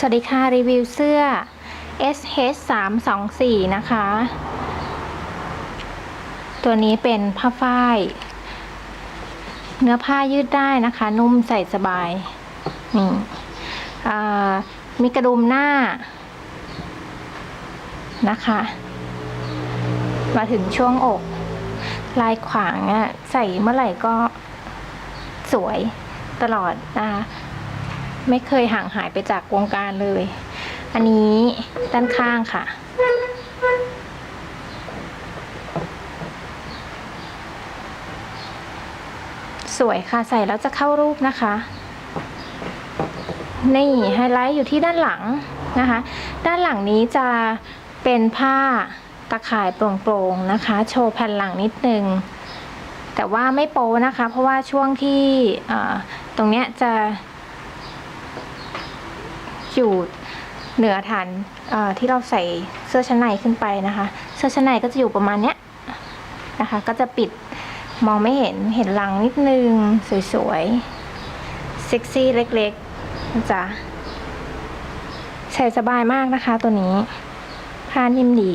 สวัสดีค่ะ รีวิวเสื้อ SH 3 2 4นะคะ ตัวนี้เป็นผ้าฝ้าย เนื้อผ้ายืดได้นะคะ นุ่มใส่สบายนี่มีกระดุมหน้านะคะ มาถึงช่วงอก ลายขวางอะใส่เมื่อไหร่ก็สวยตลอดนะคะ ไม่เคยห่างหายไปจากวงการเลย อันนี้ด้านข้างค่ะ สวยค่ะใส่แล้วจะเข้ารูปนะคะ นี่ไฮไลท์อยู่ที่ด้านหลังนะคะ ด้านหลังนี้จะเป็นผ้าตะข่ายโปร่งๆนะคะ โชว์แผ่นหลังนิดนึง แต่ว่าไม่โป๊นะคะ เพราะว่าช่วงที่ตรงเนี้ยจะ อยู่เหนือฐานที่เราใส่เสื้อชั้นในขึ้นไปนะคะ เสื้อชั้นในก็จะอยู่ประมาณเนี้ยนะคะ ก็จะปิดมองไม่เห็นเห็นหลังนิดนึง สวยๆเซ็กซี่เล็กๆนะจ๊ะใส่สบายมากนะคะตัวนี้ผ้านิ่มดี